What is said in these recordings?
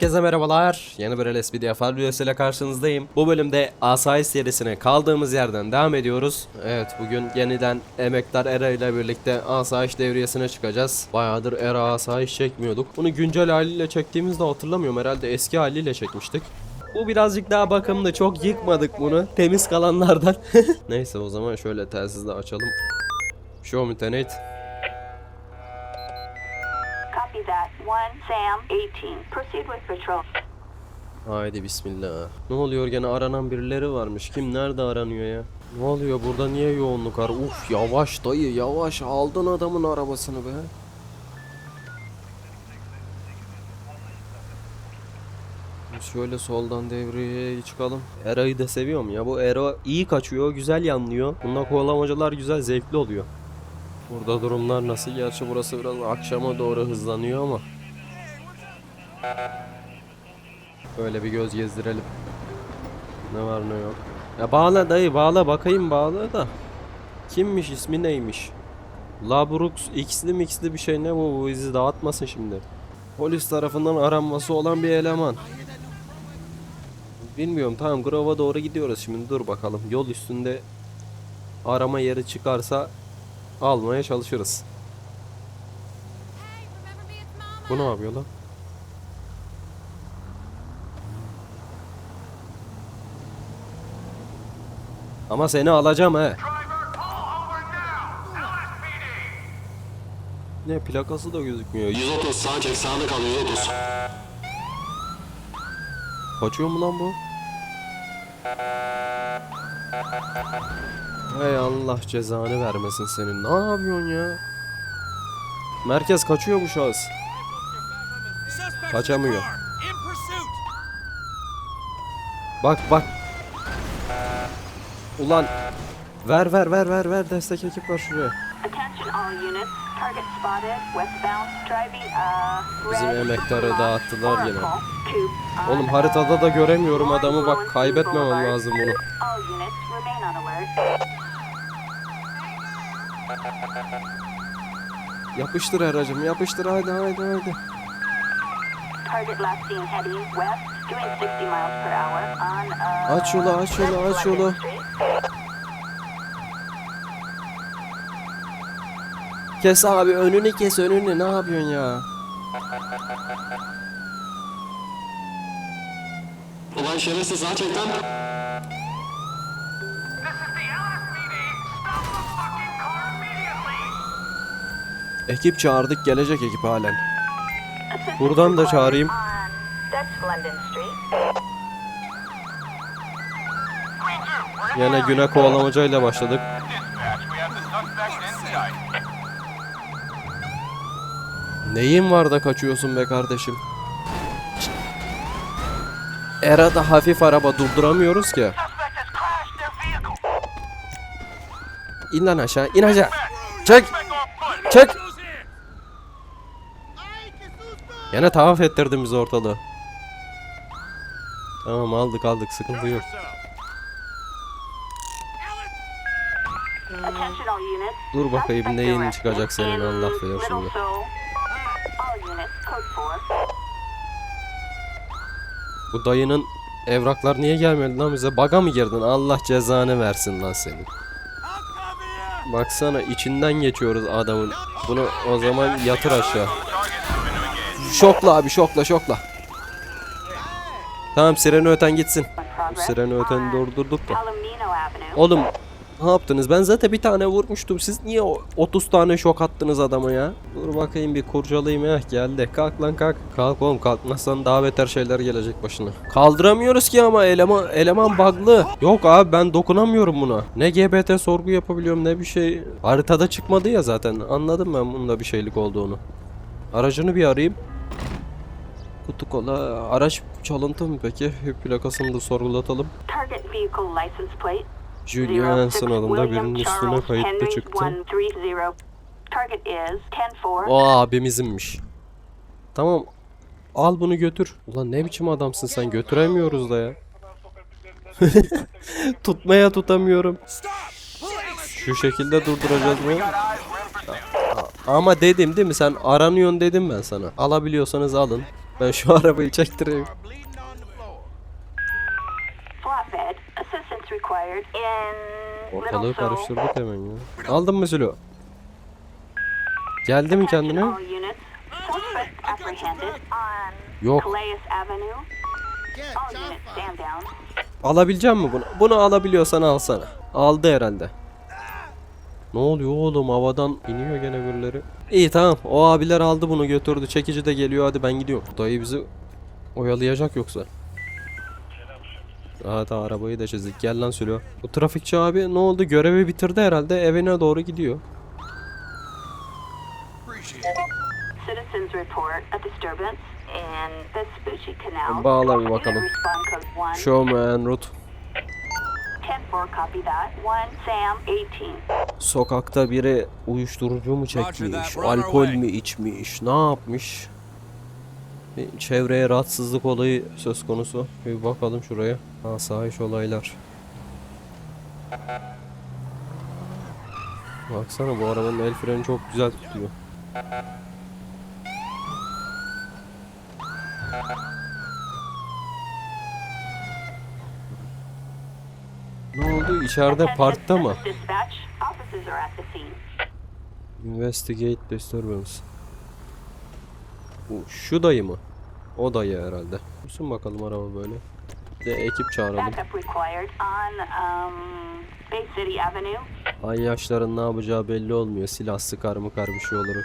Herkese merhabalar. Yeni bir LSPD Afar videosuyla karşınızdayım. Bu bölümde Asayiş serisine kaldığımız yerden devam ediyoruz. Evet bugün yeniden emektar Era ile birlikte Asayiş devriyesine çıkacağız. Bayağıdır Era Asayiş çekmiyorduk. Bunu güncel haliyle çektiğimizde hatırlamıyorum. Herhalde eski haliyle çekmiştik. Bu birazcık daha bakımlı. Çok yıkmadık bunu. Temiz kalanlardan. Neyse o zaman şöyle telsizle açalım. Show me tenate. Sam, 18. Proceed with patrol. Haydi bismillah. Ne oluyor gene aranan birileri varmış. Kim nerede aranıyor ya? Ne oluyor burada niye yoğunluk var? Uf yavaş dayı yavaş aldın adamın arabasını be. Şöyle soldan devreye çıkalım. Era'yı da seviyorum ya. Bu Era iyi kaçıyor, güzel yanlıyor. Bunda kovalamacalar güzel, zevkli oluyor. Burada durumlar nasıl? Gerçi burası biraz akşama doğru hızlanıyor ama. Böyle bir göz gezdirelim. Ne var ne yok. Ya bağla dayı bağla bakayım bağla da. Kimmiş ismi neymiş? Labrux x'li mixli bir şey ne bu? Bu izi dağıtmasın şimdi. Polis tarafından aranması olan bir eleman. Bilmiyorum tamam Grove'a doğru gidiyoruz şimdi dur bakalım. Yol üstünde arama yeri çıkarsa almaya çalışırız. Bu ne yapıyor lan? Ama seni alacağım he. Ne plakası da gözükmüyor. 130 sağ çek sağda kal 130. Kaçıyor mu lan bu? Hay Allah cezanı vermesin senin. Ne yapıyorsun ya? Merkez kaçıyor bu şahıs. Kaçamıyor. Bak bak. Ulan. Ver ver ver ver ver. Destek ekip var şuraya. Uh, Bizim emektarı dağıttılar Coupe on, Oğlum haritada da uh, göremiyorum adamı. Bak kaybetmemem lazım bunu. Yapıştır aracım yapıştır. Haydi haydi haydi. Target last seen heading west, doing 60 miles per hour on, uh, Aç yolu aç yolu aç yolu. Kes abi önünü kes önünü ne yapıyorsun ya? Ulan şerefsiz lan. Ekip çağırdık gelecek ekip halen. Buradan da çağırayım. Yine güne kovalamacayla başladık. Neyin var da kaçıyorsun be kardeşim? Era'da hafif araba durduramıyoruz ki. İn lan aşağı, in aşağı. Çek, çek. Yine tavaf ettirdin bizi ortalığı. Tamam aldık aldık sıkıntı yok. Dur bakayım neyin çıkacak senin in Allah bilir şimdi. Seoul. All units, code 4. Bu dayının evraklar niye gelmedi lan bize? Baga mı girdin? Allah cezanı versin lan senin. Baksana içinden geçiyoruz adamın. Bunu o zaman yatır aşağı. Şokla abi şokla şokla. Tamam sireni öten gitsin. Sireni öten on durdurduk da. Oğlum ne yaptınız? Ben zaten bir tane vurmuştum. Siz niye o 30 tane şok attınız adama ya? Dur bakayım bir kurcalayayım ya. Geldi. Kalk lan kalk. Kalk oğlum kalkmazsan daha beter şeyler gelecek başına. Kaldıramıyoruz ki ama eleman eleman bug'lı. Yok abi ben dokunamıyorum buna. Ne GBT sorgu yapabiliyorum ne bir şey. Haritada çıkmadı ya zaten. Anladım ben bunda bir şeylik olduğunu. Aracını bir arayayım. Kutu kola. Araç çalıntı mı peki? Plakasını da sorgulatalım. Julia 06 Hanson adında birinin üstüne kayıtlı çıktı. 130. Target is 10-4. O abimizimmiş. Tamam. Al bunu götür. Ulan ne biçim adamsın sen götüremiyoruz da ya. Tutmaya tutamıyorum. Şu şekilde durduracağız mı? Ama dedim değil mi sen aranıyorsun dedim ben sana. Alabiliyorsanız alın. Ben şu arabayı çektireyim. Flatbed. Assistance required in Ortalığı karıştırdık hemen ya. Aldın mı Zülü? Geldi mi kendine? Yok. Alabilecek mi bunu? Bunu alabiliyorsan alsana. Aldı herhalde. Ne oluyor oğlum havadan iniyor gene birileri. İyi tamam o abiler aldı bunu götürdü. Çekici de geliyor hadi ben gidiyorum. Dayı bizi oyalayacak yoksa. Hadi arabayı da çizdik. Gel lan Sülo. Bu trafikçi abi ne oldu? Görevi bitirdi herhalde. Evine doğru gidiyor. Bağla bir bakalım. Respond code 1. Show me en route. Sokakta biri uyuşturucu mu çekmiş, alkol mü içmiş, ne yapmış? Bir çevreye rahatsızlık olayı söz konusu. Bir bakalım şuraya. Asayiş olaylar. Baksana bu arabanın el freni çok güzel tutuyor. Ne oldu? İçeride parkta mı? Dispatch. Officers are at the scene. Investigate disturbance. Bu şu dayı mı? O dayı herhalde. Dursun bakalım araba böyle. Bir de ekip çağıralım. Backup required on um, Bay City Avenue. Ay yaşların ne yapacağı belli olmuyor. Silah sıkar mı kar bir şey olur.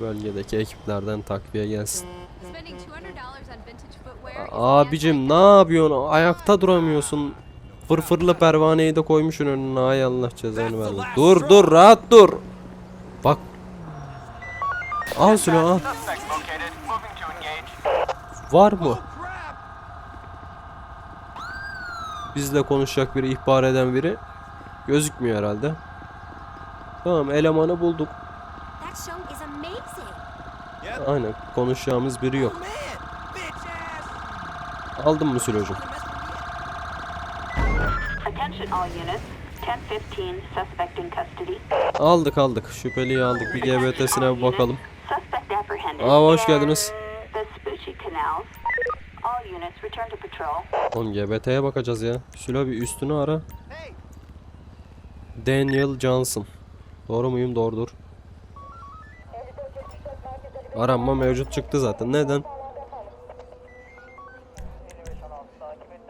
Bölgedeki ekiplerden takviye gelsin. Spending $200 on vintage footwear. is Abicim ne yapıyorsun? Ayakta duramıyorsun. Fırfırlı pervaneyi de koymuşsun önüne. Ay Allah cezanı versin. Dur dur rahat dur. Bak. Al şunu al. Var mı? Bizle konuşacak biri, ihbar eden biri. Gözükmüyor herhalde. Tamam elemanı bulduk. Aynen konuşacağımız biri yok. Aldın mı sürücü? Aldık aldık. Şüpheliyi aldık. Bir GBT'sine bir bakalım. Aa, hoş geldiniz. in The Vespucci Canal. All units return to patrol. Oğlum GBT'ye bakacağız ya. Sülo bir üstünü ara. Daniel Johnson. Doğru muyum? Doğrudur. Aranma mevcut çıktı zaten. Neden?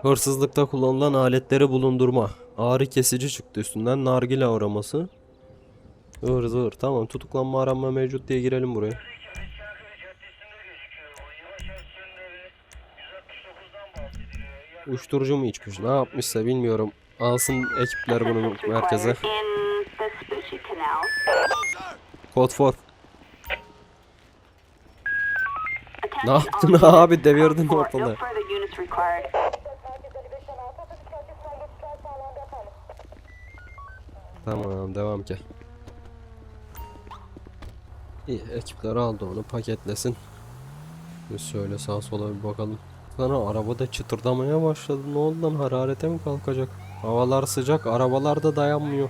Hırsızlıkta kullanılan aletleri bulundurma. Ağrı kesici çıktı üstünden. Nargile aroması. Ivır zıvır. Tamam tutuklanma aranma mevcut diye girelim buraya. Uyuşturucu mu içmiş? Ne yapmışsa bilmiyorum. Alsın ekipler bunu merkeze. Code 4. Ne yaptın abi? Devirdin ortalığı. Tamam devam ki. İyi ekipler aldı onu paketlesin. Biz şöyle sağa sola bir bakalım. Sana arabada çıtırdamaya başladı. Ne oldu lan hararete mi kalkacak? Havalar sıcak arabalar da dayanmıyor.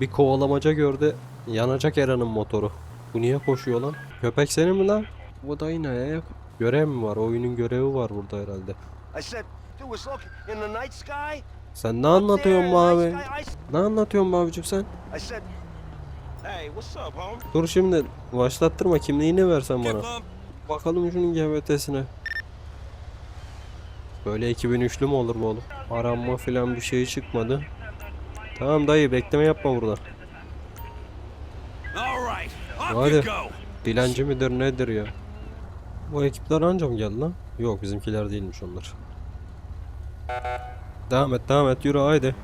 Bir kovalamaca gördü. Yanacak Eren'in motoru. Bu niye koşuyor lan? Köpek senin mi lan? Bu da yine ya. Görev mi var? Oyunun görevi var burada herhalde. I said, dude, was in the night sky. Sen ne anlatıyorsun bu abi? Ne anlatıyorsun bu abicim sen? Dur şimdi başlattırma kimliğini versen bana. Bakalım şunun GBT'sine. Böyle 2003'lü mü olur bu oğlum? Aranma filan bir şey çıkmadı. Tamam dayı bekleme yapma burada. Hadi. Dilenci midir nedir ya? Bu ekipler anca mı geldi lan? Yok bizimkiler değilmiş onlar. Devam et devam et yürü haydi.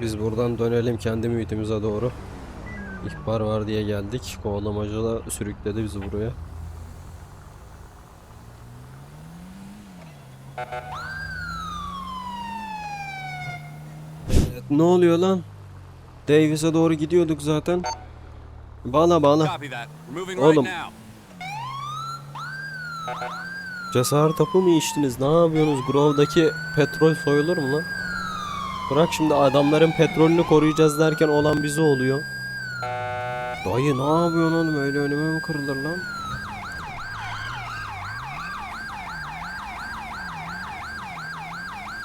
Biz buradan dönelim kendi mühitimize doğru. İhbar var diye geldik. Kovalamacı da sürükledi bizi buraya. Evet, ne oluyor lan? Davis'e doğru gidiyorduk zaten. Bağla bağla. Oğlum. Cesaret hapı mı içtiniz? Ne yapıyorsunuz? Grove'daki petrol soyulur mu lan? Bırak şimdi adamların petrolünü koruyacağız derken olan bize oluyor. Dayı ne yapıyorsun oğlum öyle önüme mi kırılır lan?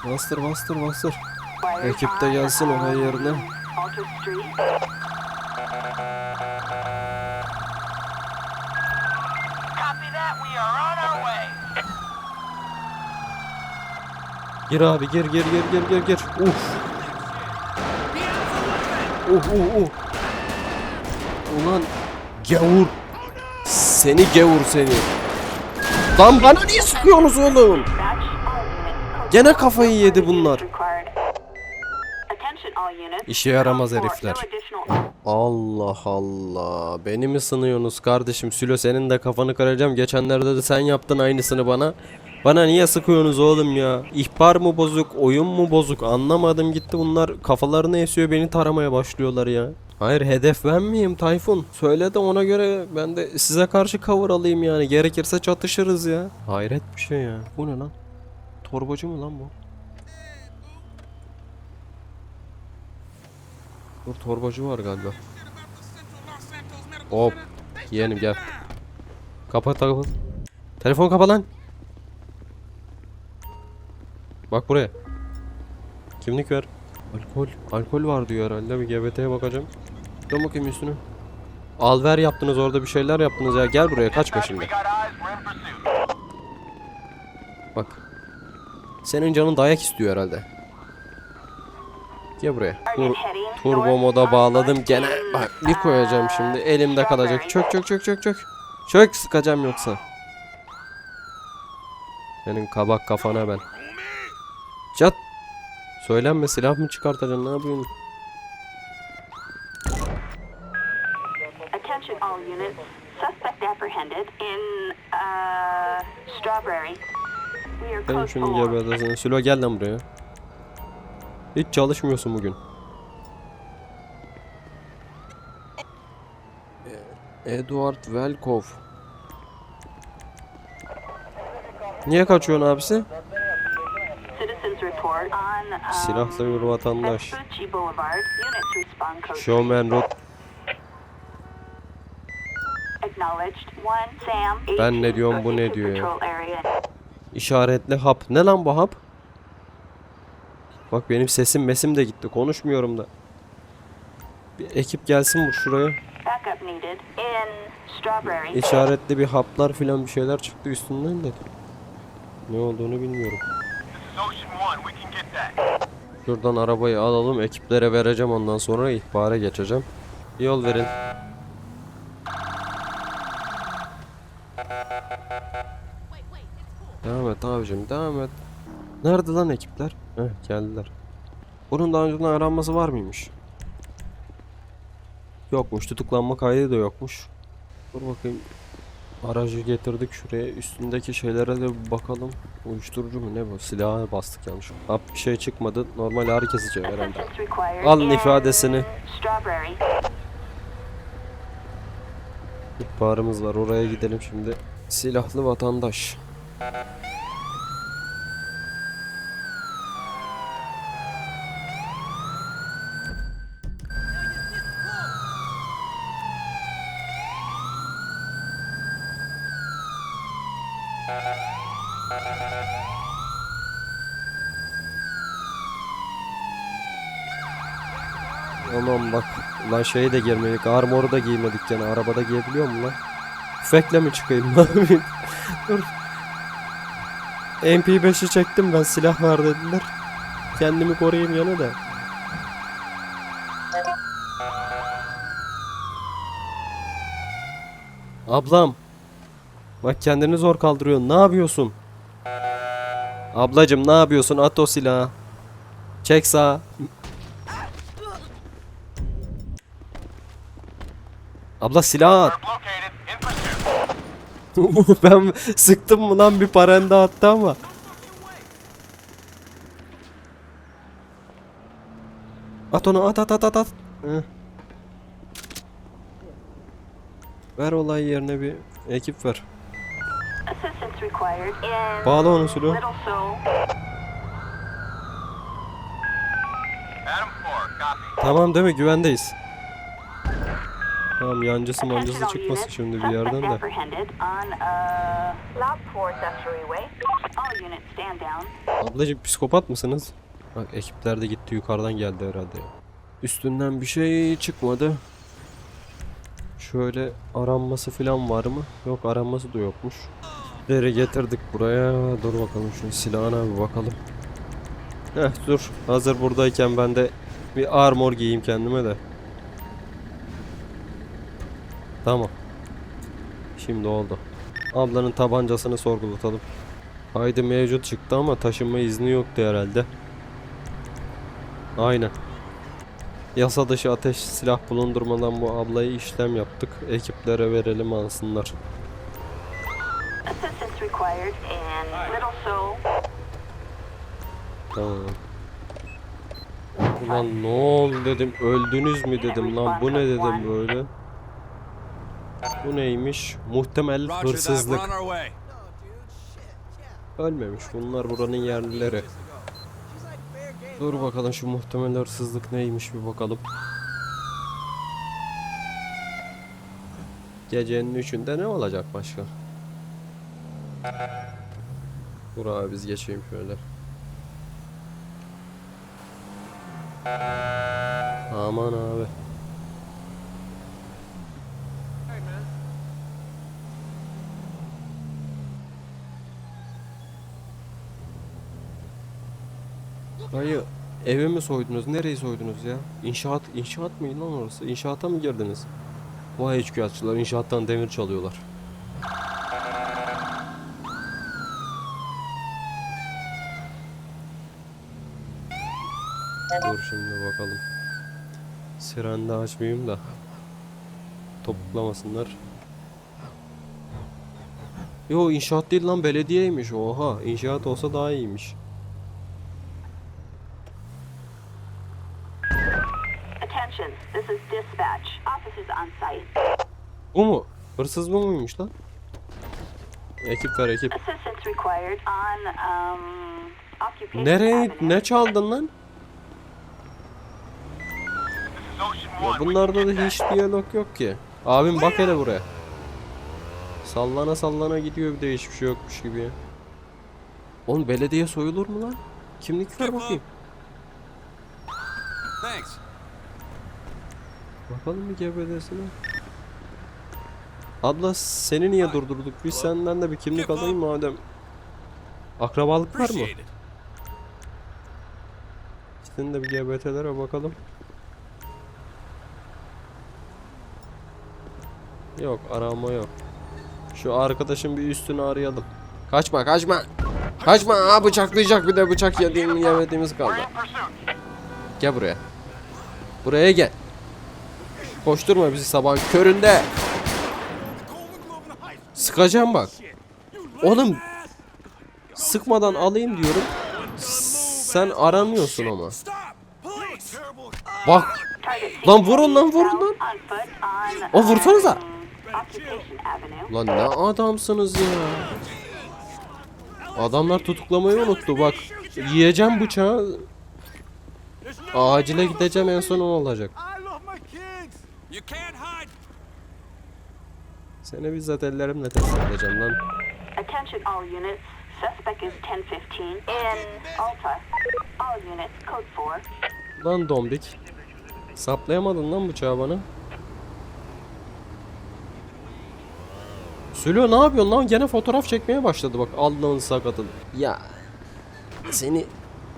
Bastır bastır bastır. Ekip de gelsin olay yerine. Gir abi gir gir gir gir gir gir. Uf. Uh uh uh. Ulan gavur. Seni gavur seni. Lan bana niye sıkıyorsunuz oğlum? Gene kafayı yedi bunlar. İşe yaramaz herifler. Allah Allah. Beni mi sınıyorsunuz kardeşim? Sülo senin de kafanı kıracağım. Geçenlerde de sen yaptın aynısını bana. Bana niye sıkıyorsunuz oğlum ya? İhbar mı bozuk, oyun mu bozuk? Anlamadım gitti bunlar kafalarını esiyor beni taramaya başlıyorlar ya. Hayır hedef ben miyim Tayfun? Söyle de ona göre ben de size karşı cover alayım yani. Gerekirse çatışırız ya. Hayret bir şey ya. Bu ne lan? Torbacı mı lan bu? Dur torbacı var galiba. Hop. Yeğenim gel. Kapat kapat. Telefon kapa lan. Bak buraya. Kimlik ver. Alkol. Alkol var diyor herhalde. Bir GBT'ye bakacağım. Dön bakayım üstüne. Al ver yaptınız orada bir şeyler yaptınız ya. Gel buraya kaçma şimdi. Bak. Senin canın dayak istiyor herhalde. Gel buraya. Tur turbo moda bağladım gene. Bak bir koyacağım şimdi. Elimde kalacak. Çök çök çök çök çök. Çök sıkacağım yoksa. Senin kabak kafana ben. Söylenme silah mı çıkartacaksın ne yapıyorsun? Attention all units. Suspect apprehended in uh, Strawberry. We are Ben code şunu four. gebertesin. Sülo gel lan buraya. Hiç çalışmıyorsun bugün. E- Edward Velkov. Niye kaçıyorsun abisi? Um, Silahlı bir vatandaş. Showman Road. Acknowledged. One Sam. Ben ne 18, diyorum, bu ne diyor ya? İşaretli hap. Ne lan bu hap? Bak benim sesim mesim de gitti. Konuşmuyorum da. Bir ekip gelsin bu şuraya. İşaretli bir haplar filan bir şeyler çıktı üstünden de. Ne olduğunu bilmiyorum. Şuradan arabayı alalım. Ekiplere vereceğim ondan sonra ihbara geçeceğim. Yol verin. Devam et abicim devam et. Nerede lan ekipler? Heh geldiler. Bunun daha önceden aranması var mıymış? Yokmuş. Tutuklanma kaydı da yokmuş. Dur bakayım. Aracı getirdik şuraya. Üstündeki şeylere de bakalım. Uyuşturucu mu ne bu? Silaha bastık yanlış. Hap bir şey çıkmadı. Normal ağrı kesici herhalde. Alın in ifadesini. İhbarımız var. Oraya gidelim şimdi. Silahlı vatandaş. Aman bak. Lan şeyi de giymedik. Armoru da giymedik yani. Arabada giyebiliyor mu lan? Tüfekle mi çıkayım? Yapayım? Dur. MP5'i çektim ben. Silah var dediler. Kendimi koruyayım yana da. Ablam. Bak kendini zor kaldırıyorsun. Ne yapıyorsun? Ablacım ne yapıyorsun? At o silahı. Çek sağa. Abla silah at. Ben sıktım mı lan bir paranda attı ama. At onu at at at at at. Ver olay yerine bir ekip ver. Assistance required in Bağla onu Sulu. Little Seoul. Adam 4. Copy. Tamam değil mi? Güvendeyiz. Tamam yancısı mancısı çıkmasın şimdi bir yerden de. uh, Loud 4 Accessory Way. All units stand down. Ablacım psikopat mısınız? Bak ekipler de gitti yukarıdan geldi herhalde. Üstünden bir şey çıkmadı. Şöyle aranması falan var mı? Yok aranması da yokmuş. Deri getirdik buraya. Dur bakalım şu silahına bir bakalım. Heh dur. Hazır buradayken ben de bir armor giyeyim kendime de. Tamam. Şimdi oldu. Ablanın tabancasını sorgulatalım. Haydi mevcut çıktı ama taşınma izni yoktu herhalde. Aynen. Yasa dışı ateş silah bulundurmadan bu ablayı işlem yaptık. Ekiplere verelim alsınlar. Tamam. Ulan ne oldu dedim öldünüz mü dedim lan bu ne dedim böyle. Bu neymiş? Muhtemel hırsızlık. Ölmemiş bunlar buranın yerlileri. Dur bakalım şu muhtemel hırsızlık neymiş bir bakalım. Gecenin üçünde ne olacak başka? Dur abi biz geçeyim şöyle. Aman abi. Hayır. Eve mi soydunuz? Nereyi soydunuz ya? İnşaat, inşaat mıydı lan orası? İnşaata mı girdiniz? Vay HQ'atçılar inşaattan demir çalıyorlar. Dur şimdi bakalım. Siren de açmayayım da. Topuklamasınlar. Yo inşaat değil lan belediyeymiş. Oha inşaat olsa daha iyiymiş. Attention, this is dispatch. Officers on site. Bu mu? Hırsız bu muymuş lan? Ekip ver ekip. Assistance required on um occupation Nereye ne çaldın lan? Ya bunlarda da hiç diyalog yok ki. Abim bak hele buraya. Sallana sallana gidiyor bir de hiçbir şey yokmuş gibi. Oğlum belediye soyulur mu lan? Kimlik ver bakayım. Thanks. Bakalım bir GBD'sine. Abla seni niye durdurduk? Biz senden de bir kimlik alayım madem. Akrabalık var mı? Senin de bir GBT'lere bakalım. Yok arama yok. Şu arkadaşın bir üstünü arayalım. Kaçma kaçma. Kaçma aa bıçaklayacak bir de bıçak yediğim yemediğimiz kaldı. Gel buraya. Buraya gel. Koşturma bizi sabah köründe. Sıkacağım bak. Oğlum sıkmadan alayım diyorum. Sen aramıyorsun ama. Bak Lan vurun lan vurun lan. O vursanıza. Lan ne adamsınız ya. Adamlar tutuklamayı unuttu bak. Yiyeceğim bıçağı. Acile gideceğim en son o olacak. You can't hide! Seni bizzat ellerimle test edeceğim lan. Attention all units. Suspect is 1015 in Alta. All units, code 4. Lan dombik. Saplayamadın lan bıçağı bana. Sülo ne yapıyorsun lan? Gene fotoğraf çekmeye başladı bak Allah'ın sakatın. Ya seni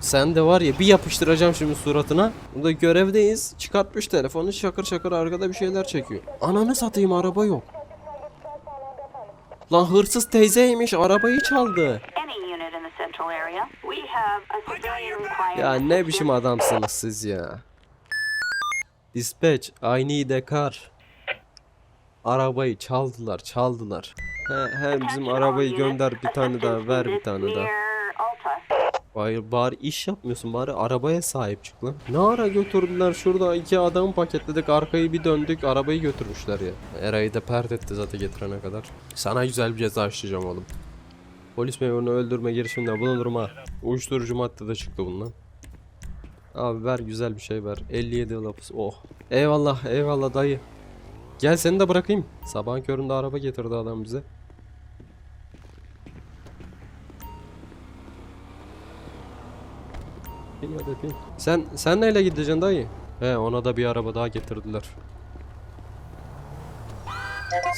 sen de var ya bir yapıştıracağım şimdi suratına. Burada görevdeyiz. Çıkartmış telefonu şakır şakır arkada bir şeyler çekiyor. Ananı satayım araba yok. Lan hırsız teyzeymiş arabayı çaldı. Ya ne biçim adamsınız siz ya. Dispatch, I need a car. Arabayı çaldılar, çaldılar. He, he bizim arabayı gönder bir tane daha, ver bir tane daha. Hayır bari iş yapmıyorsun bari arabaya sahip çık lan. Ne ara götürdüler şurada iki adamı paketledik arkayı bir döndük arabayı götürmüşler ya. Eray'ı da pert etti zaten getirene kadar. Sana güzel bir ceza işleyeceğim oğlum. Polis memurunu öldürme girişiminde bulunurum ha. Uyuşturucu madde de çıktı bundan. Abi ver güzel bir şey ver. 57 yıl hapis. Oh. Eyvallah eyvallah dayı. Gel seni de bırakayım. Sabahın köründe araba getirdi adam bize. Sen sen neyle gideceksin dayı? He ona da bir araba daha getirdiler.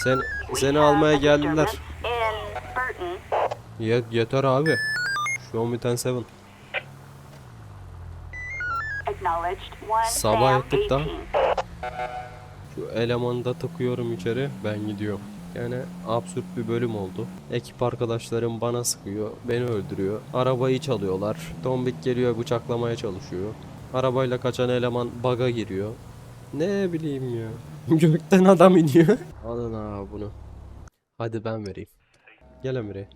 Sen seni almaya geldiler. Yet, yeter abi. Show me 10-7. Acknowledged. One Sabah Sam ettik daha. 18. Şu elemanı da tıkıyorum içeri. Ben gidiyorum. Yani absürt bir bölüm oldu. Ekip arkadaşlarım bana sıkıyor. Beni öldürüyor. Arabayı çalıyorlar. Tombik geliyor bıçaklamaya çalışıyor. Arabayla kaçan eleman baga giriyor. Ne bileyim ya. Gökten adam iniyor. Alın abi bunu. Hadi ben vereyim. Gel Emre.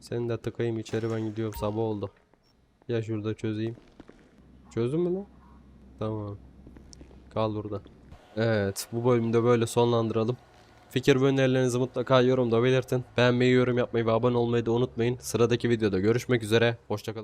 Seni de tıkayım içeri ben gidiyorum sabah oldu. Ya şurada çözeyim. Çözdün mü lan? Tamam. Kal burada. Evet bu bölümde böyle sonlandıralım. Fikir ve önerilerinizi mutlaka yorumda belirtin. Beğenmeyi, yorum yapmayı ve abone olmayı da unutmayın. Sıradaki videoda görüşmek üzere. Hoşçakalın.